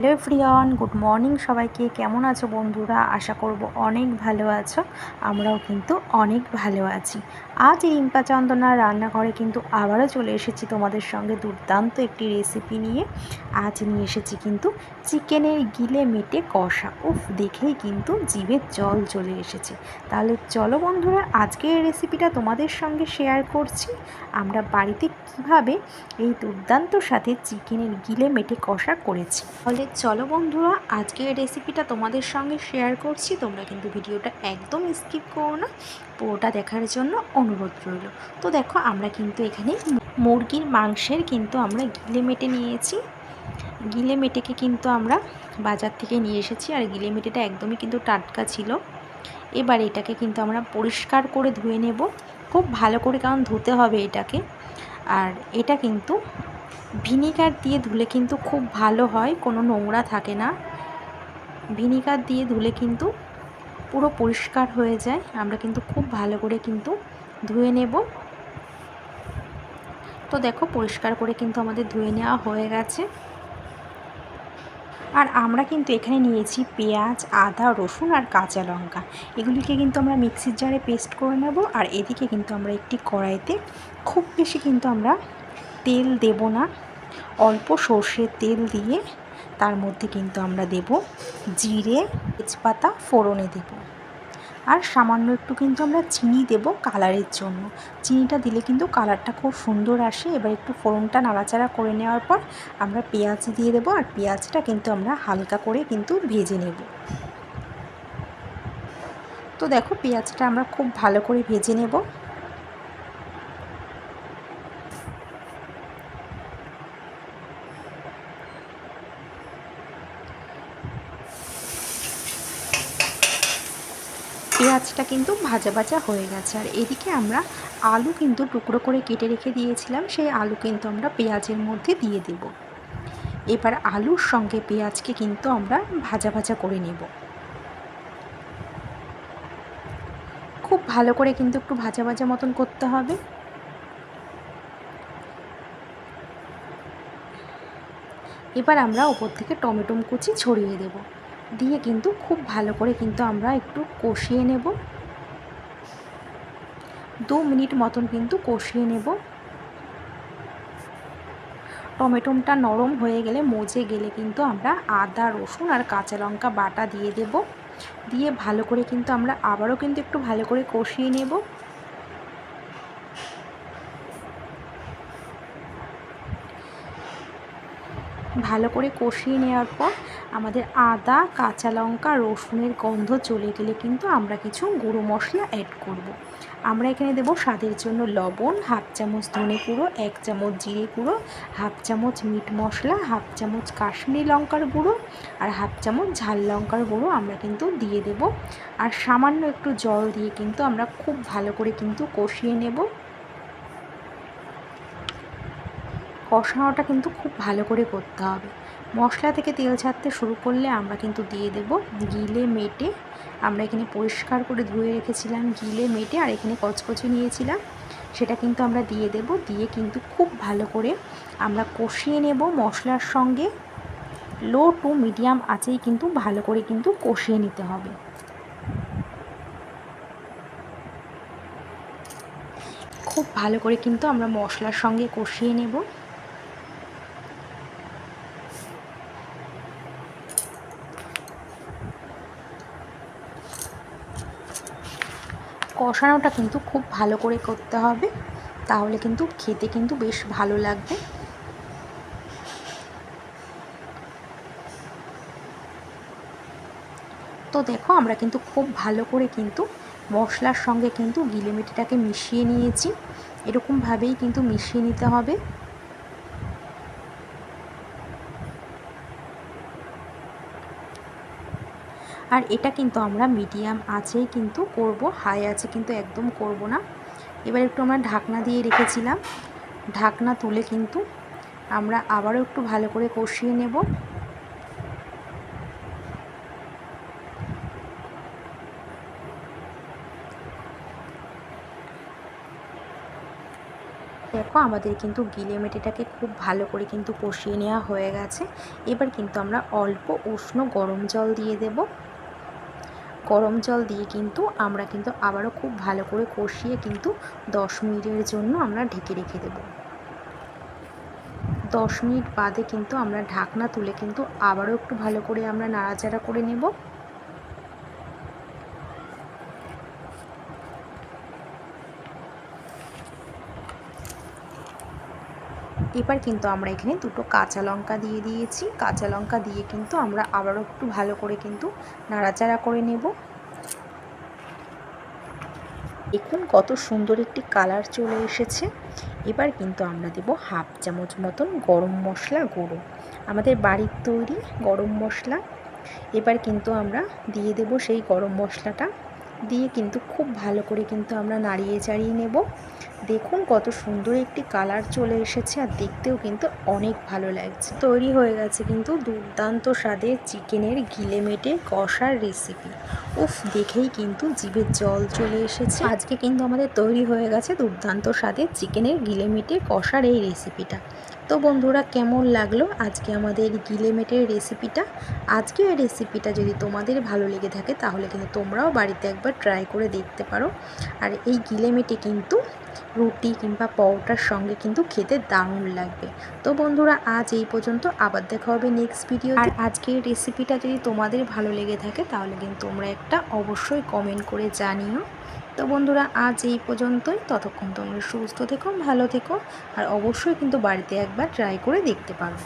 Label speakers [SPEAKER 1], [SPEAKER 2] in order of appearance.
[SPEAKER 1] Hello ফ্রিয়ন good morning সবাইকে। কেমন আছো বন্ধুরা? আশা করব অনেক ভালো আছো। আমরাও কিন্তু অনেক ভালো আছি। আজ রিম্পা চন্দনার রান্নাঘরে কিন্তু আবারও চলে এসেছি তোমাদের সঙ্গে দুর্দান্ত একটি রেসিপি নিয়ে। আজ নিয়ে এসেছি কিন্তু চিকেনের গিলে মেটে কষা। উফ, দেখেই কিন্তু জিভের জল চলে এসেছে। তাহলে চলো বন্ধুরা আজকে এই রেসিপিটা তোমাদের সঙ্গে শেয়ার করছি। আমরা বাড়িতে কীভাবে এই দুর্দান্ত সাথে চিকেনের গিলে মেটে কষা করেছি। তাহলে চলো বন্ধুরা আজকে এই রেসিপিটা তোমাদের সঙ্গে শেয়ার করছি। তোমরা কিন্তু ভিডিওটা একদম স্কিপ করো না। পুরোটা দেখার জন্য অনুরোধ রইল। তো দেখো, আমরা কিন্তু এখানে মুরগির মাংসের কিন্তু আমরা গিলে মেটে নিয়েছি। গিলে মেটেকে কিন্তু আমরা বাজার থেকে নিয়ে এসেছি আর গিলে মেটেটা একদমই কিন্তু টাটকা ছিল। এবার এটাকে কিন্তু আমরা পরিষ্কার করে ধুয়ে নেব। খুব ভালো করে কারণ ধুতে হবে এটাকে। আর এটা কিন্তু ভিনিগার দিয়ে ধুলে কিন্তু খুব ভালো হয়, কোনো নোংরা থাকে না। ভিনিগার দিয়ে ধুলে কিন্তু পুরো পরিষ্কার হয়ে যায়। আমরা কিন্তু খুব ভালো করে কিন্তু ধুয়ে নেব। তো দেখো, পরিষ্কার করে কিন্তু আমাদের ধুয়ে নেওয়া হয়ে গেছে। আর আমরা কিন্তু এখানে নিয়েছি পেঁয়াজ, আদা, রসুন আর কাঁচা লঙ্কা। এগুলিকে কিন্তু আমরা মিক্সির জারে পেস্ট করে নেব। আর এদিকে কিন্তু আমরা একটি কড়াইতে খুব বেশি কিন্তু আমরা তেল দেব না। অল্প সর্ষের তেল দিয়ে তার মধ্যে কিন্তু আমরা দেব জিরে, তেজপাতা, ফোড়নে দেব। আর সামান্য একটু কিন্তু আমরা চিনি দেব কালারের জন্য। চিনিটা দিলে কিন্তু কালারটা খুব সুন্দর আসে। এবার একটু ফোড়নটা নাড়াচাড়া করে নেওয়ার পর আমরা পেঁয়াজ দিয়ে দেবো আর পেঁয়াজটা কিন্তু আমরা হালকা করে কিন্তু ভেজে নেব। তো দেখো পেঁয়াজটা আমরা খুব ভালো করে ভেজে নেব। পেঁয়াজটা কিন্তু ভাজা ভাজা হয়ে গেছে। আর এদিকে আমরা আলু কিন্তু টুকরো করে কেটে রেখে দিয়েছিলাম, সেই আলু কিন্তু আমরা পেঁয়াজের মধ্যে দিয়ে দেব। এবার আলুর সঙ্গে পেঁয়াজকে কিন্তু আমরা ভাজা ভাজা করে নেব। খুব ভালো করে কিন্তু একটু ভাজা ভাজা মতন করতে হবে। এবার আমরা ওপর থেকে টমেটো কুচি ছড়িয়ে দেবো। দিয়ে কিন্তু খুব ভালো করে কিন্তু আমরা একটু কষিয়ে নেব। দু মিনিট মতন কিন্তু কষিয়ে নেব। টমেটোটা নরম হয়ে গেলে মজে গেলে কিন্তু আমরা আদা, রসুন আর কাঁচা লঙ্কা বাটা দিয়ে দেব। দিয়ে ভালো করে কিন্তু আমরা আবারও কিন্তু একটু ভালো করে কষিয়ে নেব। ভালো করে কষিয়ে নেওয়ার পর আমাদের আদা, কাঁচা লঙ্কা, রসুনের গন্ধ চলে গেলে কিন্তু আমরা কিছু গুঁড়ো মশলা অ্যাড করব। আমরা এখানে দেব স্বাদের জন্য লবণ, হাফ চামচ ধনে গুঁড়ো, এক চামচ জিরে গুঁড়ো, হাফ চামচ মিট মশলা, হাফ চামচ কাশ্মীরি লঙ্কার গুঁড়ো আর হাফ চামচ ঝাল লঙ্কার গুঁড়ো আমরা কিন্তু দিয়ে দেব আর সামান্য একটু জল দিয়ে কিন্তু আমরা খুব ভালো করে কিন্তু কষিয়ে নেব কষানোটা কিন্তু খুব ভালো করে করতে হবে। মশলা থেকে তেল ছাড়তে শুরু করলে আমরা কিন্তু দিয়ে দেব গিলে মেটে। আমরা এখানে পরিষ্কার করে ধুয়ে রেখেছিলাম গিলে মেটে আর এখানে কচকচি নিয়েছিলাম। সেটা কিন্তু আমরা দিয়ে দেব। দিয়ে কিন্তু খুব ভালো করে আমরা কষিয়ে নেব মশলার সঙ্গে। লো টু মিডিয়াম আছেই কিন্তু ভালো করে কিন্তু কষিয়ে নিতে হবে। খুব ভালো করে কিন্তু আমরা মশলার সঙ্গে কষিয়ে নেব। কষানোটা কিন্তু খুব ভালো করে করতে হবে। তাহলে কিন্তু খেতে কিন্তু বেশ ভালো লাগবে। তো দেখো, আমরা কিন্তু খুব ভালো করে কিন্তু মশলার সঙ্গে কিন্তু গিলেমিটিটাকে মিশিয়ে নিয়েছি। এরকমভাবেই কিন্তু মিশিয়ে নিতে হবে। আর এটা কিন্তু আমরা মিডিয়াম আছেই কিন্তু করব হাই আছে কিন্তু একদম করব না। এবার একটু আমরা ঢাকনা দিয়ে রেখেছিলাম। ঢাকনা তুলে কিন্তু আমরা আবারও একটু ভালো করে কষিয়ে নেব। দেখো আমাদের কিন্তু গিলে মেটেটাকে খুব ভালো করে কিন্তু কষিয়ে নেওয়া হয়ে গেছে। এবার কিন্তু আমরা অল্প উষ্ণ গরম জল দিয়ে দেব। গরম জল দিয়ে কিন্তু আমরা কিন্তু আবারও খুব ভালো করে কষিয়ে কিন্তু দশ মিনিটের জন্য আমরা ঢেকে রেখে দেব। দশ মিনিট বাদে কিন্তু আমরা ঢাকনা তুলে কিন্তু আবারও একটু ভালো করে আমরা নাড়াচাড়া করে নেব। এবার কিন্তু আমরা এখানে দুটো কাঁচা লঙ্কা দিয়ে দিয়েছি। কাঁচা লঙ্কা দিয়ে কিন্তু আমরা আবারও একটু ভালো করে কিন্তু নাড়াচাড়া করে নেব। দেখুন কত সুন্দর একটি কালার চলে এসেছে। এবার কিন্তু আমরা দেব হাফ চামচ মতন গরম মশলা গুঁড়ো। আমাদের বাড়ির তৈরি গরম মশলা। এবার কিন্তু আমরা দিয়ে দেব সেই গরম মশলাটা। দিয়ে কিন্তু খুব ভালো করে কিন্তু আমরা নাড়িয়ে চাড়িয়ে নেব। দেখুন কত সুন্দর একটি কালার চলে এসেছে আর দেখতেও কিন্তু অনেক ভালো লাগছে। তৈরি হয়ে গেছে কিন্তু দুর্দান্ত স্বাদের চিকেনের গিলে মেটে কষার রেসিপি উফ, দেখেই কিন্তু জিভের জল চলে এসেছে। আজকে কিন্তু আমাদের তৈরি হয়ে গেছে দুর্দান্ত স্বাদের চিকেনের গিলে মেটে কষার এই রেসিপিটা তো বন্ধুরা, কেমন লাগল আজকে আমাদের গিলেমেটের রেসিপিটা আজকে এই রেসিপিটা যদি তোমাদের ভালো লেগে থাকে তাহলে কিন্তু তোমরাও বাড়িতে একবার ট্রাই করে দেখতে পারো। আর এই গিলেমেটে কিন্তু রুটি কিংবা পরোটার সঙ্গে কিন্তু খেতে দারুণ লাগবে। তো বন্ধুরা, আজ এই পর্যন্ত। আবার দেখা হবে নেক্সট ভিডিও আর আজকের রেসিপিটা যদি তোমাদের ভালো লেগে থাকে, তাহলে কিন্তু তোমরা একটা অবশ্যই কমেন্ট করে জানিও। তো বন্ধুরা, আজ এই পর্যন্তই। ততক্ষণ তোমরা সুস্থ থেকো, ভালো থেকো, আর অবশ্যই কিন্তু বাড়িতে একবার ট্রাই করে দেখতে পারো।